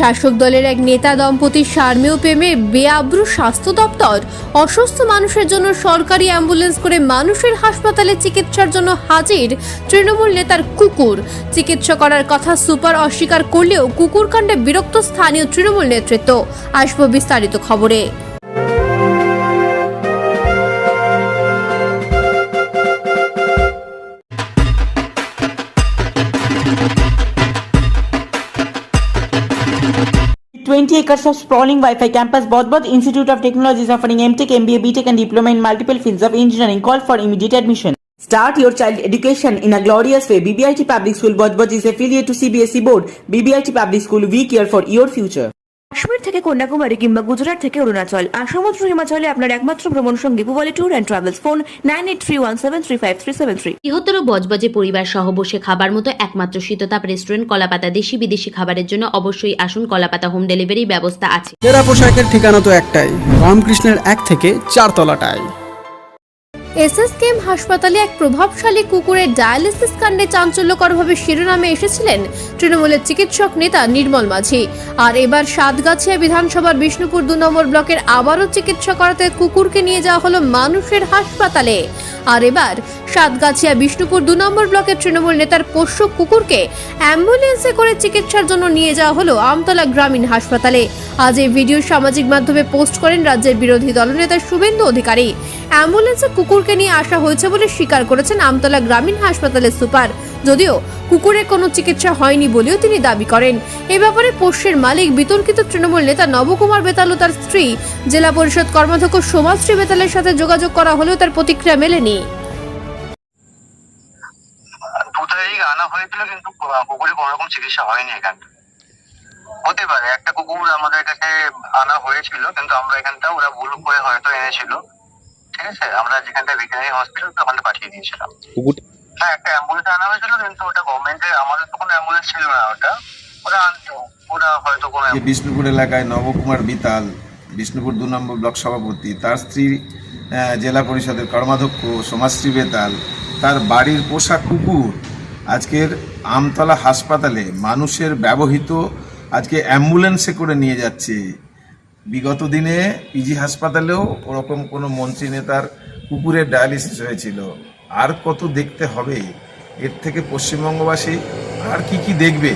শাসক দলের এক নেতা দম্পতির সার্মেয় প্রেমে বেআব্রু স্বাস্থ্য দপ্তর, অসুস্থ মানুষের জন্য সরকারি অ্যাম্বুলেন্স করে মানুষের হাসপাতালে চিকিৎসার জন্য হাজির তৃণমূল নেতার কুকুর। চিকিৎসা করার কথা সুপার অস্বীকার করলেও কুকুর কাণ্ডে বিরক্ত স্থানীয় তৃণমূল নেতৃত্ব। আসব বিস্তারিত খবরে। Acres of sprawling Wi-Fi campus, Bodhbod Institute of Technology is offering MTech, MBA, BTech and Diploma in multiple fields of engineering. Call for immediate admission. Start your child education in a glorious way. BBIT Public School, Bodhbod is affiliate to CBSE Board. BBIT Public School, we care for your future. Kashmir থেকে কন্যাকুমারী কিংবা গুজরাট থেকে অরুণাচল। আর সমুদ্র হিমাচলে আপনার একমাত্র ভ্রমণ সঙ্গী Pubali tour and travels phone nine eight three one seven three five three seven three বৃহত্তর বজবজে পরিবার সহ বসে খাবার মতো একমাত্র শীততাপ রেস্টুরেন্ট কলাপাতা দেশি বিদেশি খাবারের জন্য অবশ্যই আসুন কলাপাতা হোম ডেলিভারি ব্যবস্থা আছে। সেরা পোশাকের ঠিকানা তো একটাই রামকৃষ্ণের এক থেকে চারতলাটায়। এসএসকেএম হাসপাতালে এক প্রভাবশালী কুকুরের ডায়ালিসিস কাণ্ডে চাঞ্চল্যকরভাবে শিরোনামে এসেছিলেন তৃণমূলের চিকিৎসক নেতা নির্মল মাঝি। আর এবার সাতগাছিয়া বিধানসভার বিষ্ণুপুর দু নম্বর ব্লকের আবারও চিকিৎসা করাতে কুকুরকে নিয়ে যাওয়া হলো মানুষের হাসপাতালে। আর এবার সাতগাছিয়া বিষ্ণুপুর দু নম্বর ব্লকের তৃণমূল নেতার পোষ্য কুকুরকে অ্যাম্বুলেন্সে করে চিকিৎসার জন্য নিয়ে যাওয়া হলো আমতলা গ্রামীণ হাসপাতালে। আজ এই ভিডিও সামাজিক মাধ্যমে পোস্ট করেন রাজ্যের বিরোধী দলনেতা শুভেন্দু অধিকারী। অ্যাম্বুলেন্সে কুকুরকে নিয়ে আসা হয়েছে বলে স্বীকার করেছেন আমতলা গ্রামীণ হাসপাতালের সুপার। যদিও কুকুরের কোনো চিকিৎসা হয়নি বলেও তিনি দাবি করেন। এ ব্যাপারে পোষ্যের মালিক বিতর্কিত তৃণমূল নেতা নবকুমার বেতাল ও তার স্ত্রী। জেলা পরিষদ কর্মাধ্যক্ষ সোমাশ্রী বেতালের সাথে যোগাযোগ করা হলেও তার প্রতিক্রিয়া মেলেনি। আনা হয়েছিল কিন্তু কুকুরের কোনো রকম চিকিৎসা হয়নি এখানটা হতে পারে একটা কুকুর আমাদের কাছে আনা হয়েছিল কিন্তু আমরা এখানটা ওরা ভুল করে হয়তো এনেছিল। ঠিক আছে আমরা যেখানটা ভেটেরিনারি হসপিটাল ওখানে পাঠিয়ে দিয়েছিলাম। হ্যাঁ একটা অ্যাম্বুলেন্স আনা হয়েছিল, কিন্তু ওটা গভর্নমেন্টের আমাদের তো কোনো অ্যাম্বুলেন্স ছিল না ওটা। ওরা আনতো। ওরা হয়তো কোনো বিষ্ণুপুর এলাকায় নবকুমার বিতাল, বিষ্ণুপুর দু নম্বর ব্লক সভাপতি, তার স্ত্রী জেলা পরিষদের কর্মাধ্যক্ষ সমাজশ্রী বেতাল, তার বাড়ির পোষা কুকুর আজকের আমতলা হাসপাতালে মানুষের ব্যবহৃত আজকে অ্যাম্বুলেন্সে করে নিয়ে যাচ্ছে। বিগত দিনে পিজি হাসপাতালেও ওরকম কোনো মন্ত্রী নেতার কুকুরের ডায়ালিসিস হয়েছিল। আর কত দেখতে হবে? এর থেকে পশ্চিমবঙ্গবাসী আর কি কি দেখবে?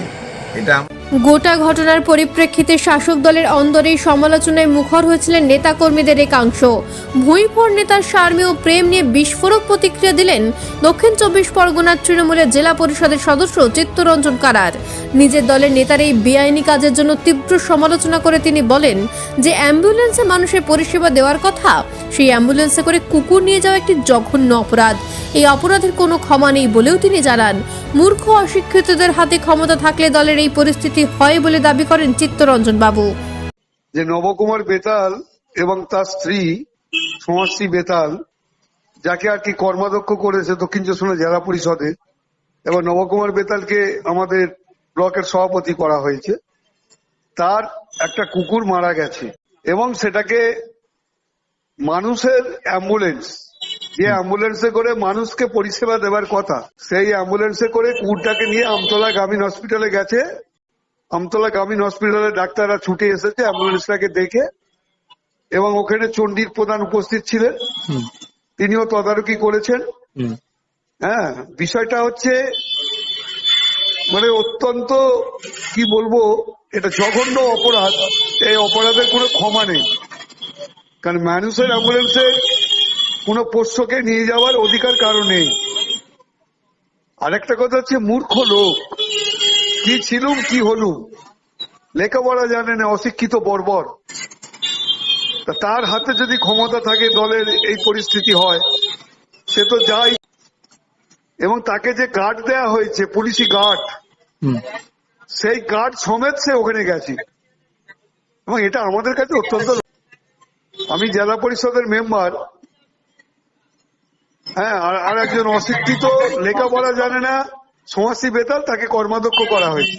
এটা গোটা ঘটনার পরিপ্রেক্ষিতে শাসক দলের অন্দরেই সমালোচনায় মুখর হয়েছিলেন নেতাকর্মীদের একাংশ। ভুঁইফোর নেতার সার্মী ও প্রেম নিয়ে বিস্ফোরক প্রতিক্রিয়া দিলেন দক্ষিণ চব্বিশ পরগনার তৃণমূলের জেলা পরিষদের সদস্য চিত্তরঞ্জন কারার। নিজের দলের নেতার এই বেআইনি কাজের জন্য তীব্র সমালোচনা করে তিনি বলেন যে অ্যাম্বুলেন্সে মানুষের পরিষেবা দেওয়ার কথা, সেই অ্যাম্বুলেন্সে করে কুকুর নিয়ে যাওয়া একটি জঘন্য অপরাধ। এই অপরাধের কোনো ক্ষমা নেই বলেও তিনি জানান। মূর্খ অশিক্ষিতদের হাতে ক্ষমতা থাকলে দলের এই পরিস্থিতি হয় বলে দাবি করেন চিত্তরঞ্জন বাবু। যে নবকুমার বেতাল এবং তার স্ত্রী সমাজশ্রী বেতাল, যাকে আর কি কর্মাধ্যক্ষ করেছে দক্ষিণ চব্বিশ জেলা পরিষদে, এবং নবকুমার বেতালকে আমাদের ব্লকের সভাপতি করা হয়েছে, তার একটা কুকুর মারা গেছে এবং সেটাকে মানুষের অ্যাম্বুলেন্স, যে অ্যাম্বুলেন্সে করে মানুষকে পরিষেবা দেওয়ার কথা, সেই অ্যাম্বুলেন্সে করে কুকুরটাকে নিয়ে আমতলা গ্রামীণ হসপিটালে গেছে আমতলা গ্রামীণ হসপিটালে ডাক্তাররা ছুটে এসেছে অ্যাম্বুলেন্সটাকে দেখে এবং ওখানে চণ্ডীর প্রধান উপস্থিত ছিলেন। তিনিও তদারকি করেছেন। হ্যাঁ বিষয়টা হচ্ছে মানে অত্যন্ত কি বলব এটা জঘন্য অপরাধ। এই অপরাধের কোনো ক্ষমা নেই। কারণ মানুষের অ্যাম্বুলেন্সে কোনো পোষ্যকে নিয়ে যাওয়ার অধিকার কারও নেই। আরেকটা কথা হচ্ছে মূর্খ লোক। কি ছিলুম কি হলুম? লেখাপড়া জানে না অশিক্ষিত বর্বর। তার হাতে যদি ক্ষমতা থাকে দলের এই পরিস্থিতি হয় সে তো যাই। এবং তাকে যে গার্ড দেয়া হয়েছে পুলিশি গার্ড সেই গার্ড সমেত সে ওখানে গেছে। এবং এটা আমাদের কাছে অত্যন্ত আমি জেলা পরিষদের মেম্বার হ্যাঁ আর আর একজন অশিক্ষিত লেখাপড়া জানে না সমাজী বেতাল তাকে কর্মাধ্যক্ষ করা হয়েছে।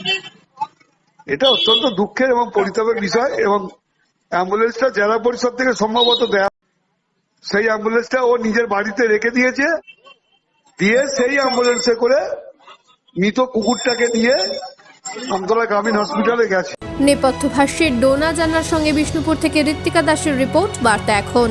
এটা অত্যন্ত দুঃখের এবং পরিতাপের বিষয় এবং অ্যাম্বুলেন্সটা জেলা পরিষদ থেকে সম্ভবত দেয়া সেই অ্যাম্বুলেন্সটা ও নিজের বাড়িতে রেখে দিয়েছে। দিয়ে সেই অ্যাম্বুলেন্সে করে মৃত কুকুরটাকে নিয়ে আমতলা গ্রামীণ হসপিটালে গেছে। নেপথ্য ভাষ্যের ডোনা জানার সঙ্গে বিষ্ণুপুর থেকে ঋত্বিকা দাসের রিপোর্ট, বার্তা এখন।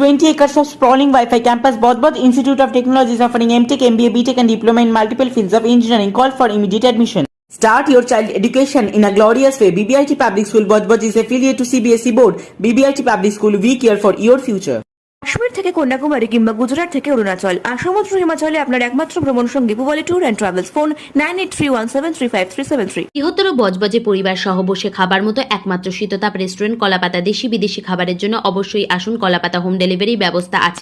20 acres of sprawling Wi-Fi campus, Bodhbod Institute of Technology is offering MTech, MBA, BTech and Diploma in multiple fields of engineering. Call for immediate admission. Start your child education in a glorious way. BBIT Public School, Bodhbod is affiliate to CBSE Board. BBIT Public School, we care for your future. Kashmir থেকে কন্যাকুমারী কিংবা গুজরাট থেকে অরুণাচল। আর সমুদ্র হিমাচলে আপনার একমাত্র ভ্রমণ সঙ্গী Pubali tour and travels. Phone nine eight three one seven three five three seven three. বৃহত্তর বজবজে পরিবার সহ বসে খাবার মতো একমাত্র শীততাপ রেস্টুরেন্ট, কলাপাতা দেশি বিদেশি খাবারের জন্য অবশ্যই আসুন। কলাপাতা হোম ডেলিভারি ব্যবস্থা আছে।